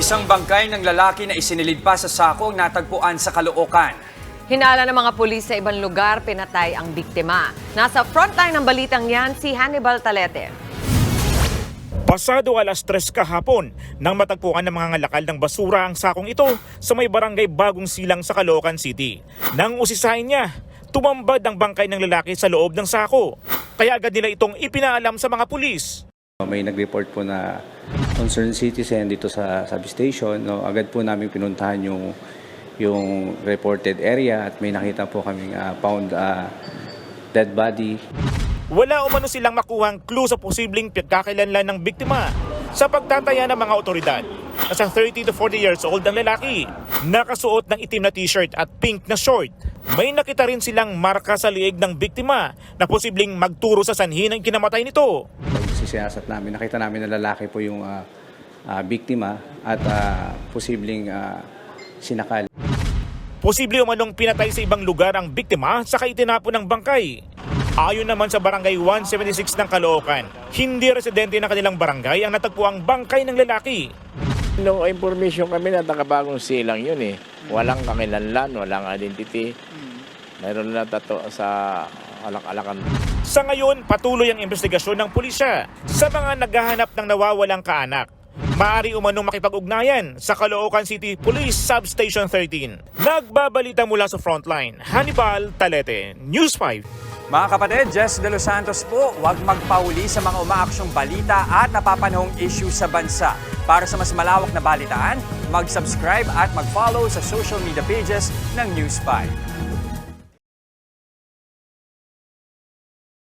Isang bangkay ng lalaki na isinilid pa sa sako ang natagpuan sa Caloocan. Hinala ng mga pulis sa ibang lugar, pinatay ang biktima. Nasa frontline ng balitang yan si Hannibal Talete. Pasado alas tres kahapon nang matagpuan ng mga ngalakal ng basura ang sakong ito sa may barangay Bagong Silang sa Caloocan City. Nang usisahin niya, tumambad ang bangkay ng lalaki sa loob ng sako. Kaya agad nila itong ipinaalam sa mga pulis. May nag-report po na concerned citizen dito sa substation. No, agad po namin pinuntahan yung yung reported area at may nakita po kaming ah, found ah, dead body. Wala umano silang makuhang clue sa posibleng pagkakalanlan ng biktima sa pagtataya ng mga otoridad. Nasa 30 to 40 years old ang lalaki. Nakasuot ng itim na t-shirt at pink na short. May nakita rin silang marka sa liig ng biktima na posibleng magturo sa sanhi ng kinamatay nito. Sisiyasat namin, nakita namin na lalaki po yung ah, ah, biktima at ah, posibleng ah, sinakal. Posible umanong pinatay sa ibang lugar ang biktima sa itinapon ng bangkay. Ayon naman sa barangay 176 ng Caloocan, hindi residente ng kanilang barangay ang natagpuang bangkay ng lalaki. Nung information kami na nakabagong silang yun eh. Walang kakilanlan, walang identity. Meron na tato sa alak-alakan. Sa ngayon, patuloy ang investigasyon ng pulisya sa mga naghahanap ng nawawalang kaanak. Maari umanong makipag-ugnayan sa Caloocan City Police Substation 13. Nagbabalita mula sa frontline, Hannibal Talete, News 5. Mga kapatid, Jess De Los Santos po, huwag magpauli sa mga umaaksyong balita at napapanahong issue sa bansa. Para sa mas malawak na balitaan, mag-subscribe at mag-follow sa social media pages ng News 5.